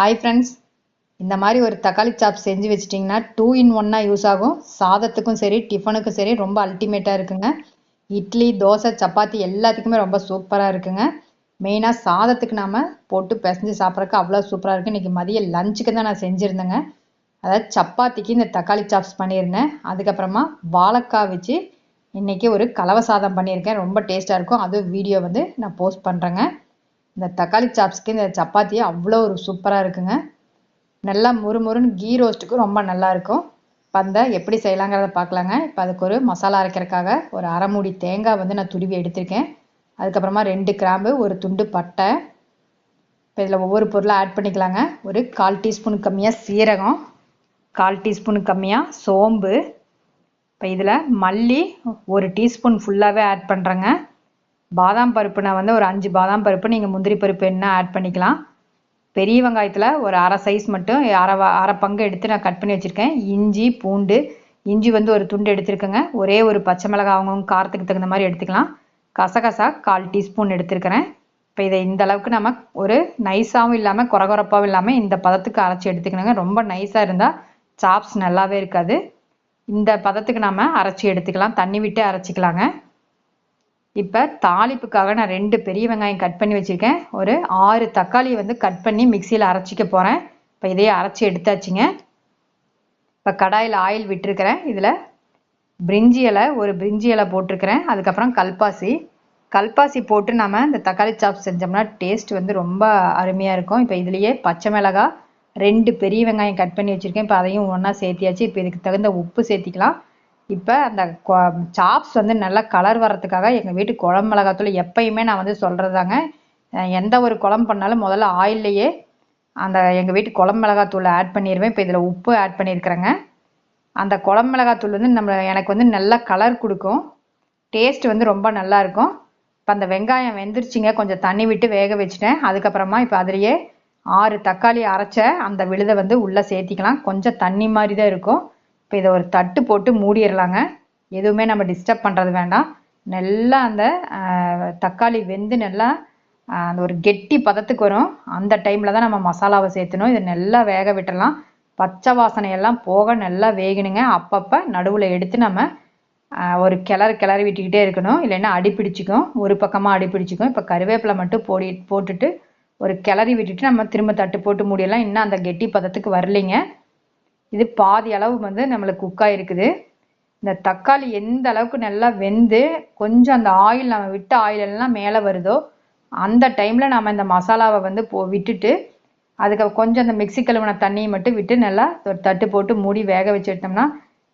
Hi friends இந்த மாதிரி ஒரு தக்காளி சாப் செஞ்சு வச்சிட்டிங்கன்னா டூ இன் ஒன்னாக யூஸ் ஆகும். சாதத்துக்கும் சரி டிஃபனுக்கும் சரி ரொம்ப அல்டிமேட்டாக இருக்குங்க. இட்லி தோசை சப்பாத்தி எல்லாத்துக்குமே ரொம்ப சூப்பராக இருக்குங்க. மெயினாக சாதத்துக்கு நாம் போட்டு பிசைஞ்சு சாப்பிட்றதுக்கு அவ்வளோ சூப்பராக இருக்குது இன்றைக்கி மதியம் லஞ்சுக்கு தான் நான் செஞ்சுருந்தேங்க. அதாவது சப்பாத்திக்கு இந்த தக்காளி சாப்ஸ் பண்ணியிருந்தேன் அதுக்கப்புறமா வாழைக்காய் வச்சு இன்றைக்கி ஒரு கலவை சாதம் பண்ணியிருக்கேன். ரொம்ப டேஸ்ட்டாக இருக்கும். அதுவும் வீடியோ வந்து நான் போஸ்ட் பண்ணுறேங்க இந்த தக்காளி சாப்ஸ்க்கு இந்த சப்பாத்தி அவ்வளோ ஒரு சூப்பராக இருக்குங்க. நல்லா முறுமுறுன்னு கீ ரோஸ்ட்டுக்கு ரொம்ப நல்லா இருக்கும். இப்போ அந்த எப்படி செய்யலாங்கிறத பார்க்கலாங்க இப்போ அதுக்கு ஒரு மசாலா அரைக்கிறதுக்காக ஒரு அரை மூடி தேங்காய் வந்து நான் துருவி எடுத்திருக்கேன். அதுக்கப்புறமா ரெண்டு கிராம்பு ஒரு துண்டு பட்டை. இப்போ இதில் ஒவ்வொரு பொருளாக ஆட் பண்ணிக்கலாங்க. ஒரு கால் டீஸ்பூன் கம்மியாக சீரகம் கால் டீஸ்பூன் கம்மியாக சோம்பு. இப்போ இதில் மல்லி ஒரு டீஸ்பூன் ஃபுல்லாகவே ஆட் பண்ணுறேங்க பாதாம் பருப்பு நான் வந்து ஒரு அஞ்சு பாதாம் பருப்பு நீங்கள் முந்திரி பருப்பு என்ன ஆட் பண்ணிக்கலாம். பெரிய வெங்காயத்தில் ஒரு அரை சைஸ் மட்டும் அரை அரை பங்கு எடுத்து நான் கட் பண்ணி வச்சுருக்கேன். இஞ்சி பூண்டு இஞ்சி வந்து ஒரு துண்டு எடுத்துருக்கேங்க. ஒரே ஒரு பச்சை மிளகாய் அவங்கவுங்க காரத்துக்கு தகுந்த மாதிரி எடுத்துக்கலாம். கசகசா கால் டீஸ்பூன் எடுத்துருக்கிறேன். இப்போ இதை இந்த அளவுக்கு நம்ம ஒரு நைஸாகவும் இல்லாமல் குறகுறப்பாகவும் இல்லாமல் இந்த பதத்துக்கு அரைச்சி எடுத்துக்கணுங்க. ரொம்ப நைஸாக இருந்தால் சாப்ஸ் நல்லாவே இருக்காது. இந்த பதத்துக்கு நம்ம அரைச்சி எடுத்துக்கலாம். தண்ணி விட்டு அரைச்சிக்கலாங்க. இப்போ தாளிப்புக்காக நான் ரெண்டு பெரிய வெங்காயம் கட் பண்ணி வச்சுருக்கேன். ஒரு ஆறு தக்காளியை வந்து கட் பண்ணி மிக்சியில் அரைச்சிக்க போகிறேன் இப்போ இதையே அரைச்சி எடுத்தாச்சுங்க. இப்போ கடாயில் ஆயில் விட்டுருக்கிறேன். இதில் பிரிஞ்சி இலை ஒரு பிரிஞ்சி இலை போட்டிருக்கிறேன். அதுக்கப்புறம் கல்பாசி. கல்பாசி போட்டு நம்ம இந்த தக்காளி சாப் செஞ்சோம்னா டேஸ்ட் வந்து ரொம்ப அருமையாக இருக்கும். இப்போ இதுலேயே பச்சை மிளகாய் ரெண்டு பெரிய வெங்காயம் கட் பண்ணி வச்சுருக்கேன். இப்போ அதையும் ஒன்றா சேர்த்தியாச்சு. இப்போ இதுக்கு தகுந்த உப்பு சேர்த்திக்கலாம். இப்போ அந்த சாப்ஸ் வந்து நல்லா கலர் வர்றதுக்காக எங்கள் வீட்டு குழம்பு மிளகாத்தூள் எப்பயுமே நான் வந்து சொல்கிறதாங்க எந்த ஒரு குழம்பு பண்ணாலும் முதல்ல ஆயில்லையே அந்த எங்கள் வீட்டு குழம்பு மிளகாத்தூளை ஆட் பண்ணிடுவேன் இப்போ இதில் உப்பு ஆட் பண்ணியிருக்கிறேங்க அந்த குழம்பு மிளகாத்தூள் வந்து நம்ம எனக்கு வந்து நல்லா கலர் கொடுக்கும். டேஸ்ட் வந்து ரொம்ப நல்லா இருக்கும். இப்போ அந்த வெங்காயம் வெந்துருச்சிங்க. கொஞ்சம் தண்ணி விட்டு வேக வச்சுட்டேன். அதுக்கப்புறமா இப்போ அதுலேயே ஆறு தக்காளி அரைச்ச அந்த விழுதை வந்து உள்ளே சேர்த்திக்கலாம். கொஞ்சம் தண்ணி மாதிரி தான் இருக்கும். இப்போ இதை ஒரு தட்டு போட்டு மூடிடலாங்க. எதுவுமே நம்ம டிஸ்டர்ப் பண்ணுறது வேண்டாம். நல்லா அந்த தக்காளி வெந்து நல்லா அந்த ஒரு கெட்டி பதத்துக்கு வரும். அந்த டைமில் தான் நம்ம மசாலாவை சேர்த்தணும். இதை நல்லா வேக விட்டுடலாம். பச்சை வாசனையெல்லாம் போக நல்லா வேகணுங்க. அப்பப்போ நடுவில் எடுத்து நம்ம ஒரு கிளறு கிளறி விட்டுக்கிட்டே இருக்கணும். இல்லைன்னா அடி பிடிச்சிக்கும். ஒரு பக்கமாக அடி பிடிச்சிக்கும். இப்போ கருவேப்பிலை மட்டும் போடி போட்டுட்டு ஒரு கிளறி விட்டுட்டு நம்ம திரும்ப தட்டு போட்டு முடியலாம் இன்னும் அந்த கெட்டி பதத்துக்கு வரலைங்க. இது பாதி அளவு வந்து நம்மளுக்கு குக்காக இருக்குது இந்த தக்காளி எந்த அளவுக்கு நல்லா வெந்து கொஞ்சம் அந்த ஆயில் நம்ம விட்ட ஆயில் எல்லாம் மேலே வருதோ அந்த டைமில் நம்ம இந்த மசாலாவை வந்து போ விட்டுட்டு அதுக்கு கொஞ்சம் அந்த மிக்சி கழுவின தண்ணியை மட்டும் விட்டு நல்லா ஒரு தட்டு போட்டு மூடி வேக வச்சு எடுத்தோம்னா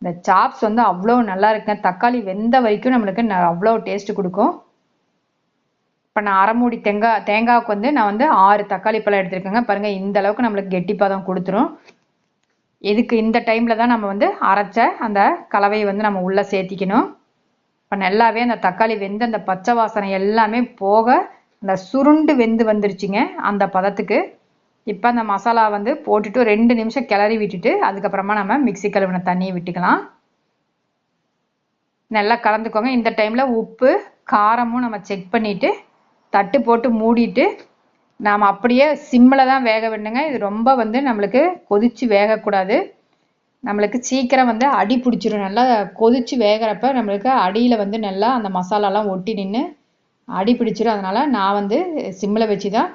இந்த சாப்ஸ் வந்து அவ்வளோ நல்லா இருக்குங்க. தக்காளி வெந்த வரைக்கும் நம்மளுக்கு அவ்வளோ டேஸ்ட் கொடுக்கும். இப்போ நான் அரை மூடி தேங்காய் தேங்காய்க்கு வந்து நான் வந்து ஆறு தக்காளி பழம் எடுத்துருக்கேங்க. பாருங்கள் இந்த அளவுக்கு நம்மளுக்கு கெட்டிப்பாதம் கொடுத்துரும். இதுக்கு இந்த டைமில் தான் நம்ம வந்து அரைச்ச அந்த கலவையை வந்து நம்ம உள்ளே சேர்த்திக்கணும். இப்போ நல்லாவே அந்த தக்காளி வெந்து அந்த பச்சை வாசனை எல்லாமே போக அந்த சுருண்டு வெந்து வந்துருச்சுங்க அந்த பதத்துக்கு. இப்போ அந்த மசாலா வந்து போட்டுட்டு ரெண்டு நிமிஷம் கிளறி விட்டுட்டு அதுக்கப்புறமா நம்ம மிக்சி கழுவின தண்ணியை விட்டுக்கலாம். நல்லா கலந்துக்கோங்க. இந்த டைமில் உப்பு காரமும் நம்ம செக் பண்ணிவிட்டு தட்டு போட்டு மூடிட்டு நாம் அப்படியே சிம்மில் தான் வேக வேண்டுங்க இது ரொம்ப வந்து நம்மளுக்கு கொதித்து வேகக்கூடாது. நம்மளுக்கு சீக்கிரம் வந்து அடி பிடிச்சிரும். நல்லா கொதித்து வேகிறப்ப நம்மளுக்கு அடியில் வந்து நல்லா அந்த மசாலாலாம் ஒட்டி நின்று அடி பிடிச்சிரும். அதனால் நான் வந்து சிம்மில் வச்சு தான்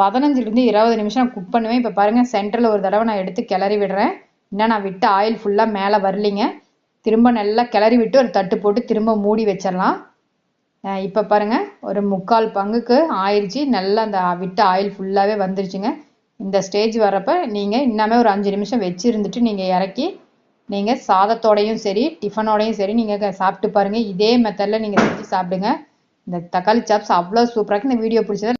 பதினஞ்சுலேருந்து இருபது நிமிஷம் குக் பண்ணுவேன். இப்போ பாருங்கள் சென்டரில் ஒரு தடவை நான் எடுத்து கிளறி விடுறேன். இன்னும் நான் விட்டு ஆயில் ஃபுல்லாக மேலே வரலிங்க. திரும்ப நல்லா கிளறி விட்டு ஒரு தட்டு போட்டு திரும்ப மூடி வச்சிடலாம் இப்போ பாருங்கள் ஒரு முக்கால் பங்குக்கு ஆயிடுச்சு. நல்லா அந்த விட்ட ஆயில் ஃபுல்லாகவே வந்துருச்சுங்க. இந்த ஸ்டேஜ் வரப்போ நீங்கள் இன்னமே ஒரு அஞ்சு நிமிஷம் வச்சுருந்துட்டு நீங்கள் இறக்கி நீங்கள் சாதத்தோடையும் சரி டிஃபனோடையும் சரி நீங்கள் சாப்பிட்டு பாருங்கள் இதே மெத்தடில் நீங்கள் செஞ்சு சாப்பிடுங்க. இந்த தக்காளி சாப்ஸ் அவ்வளோ சூப்பராக இந்த வீடியோ பிடிச்சதை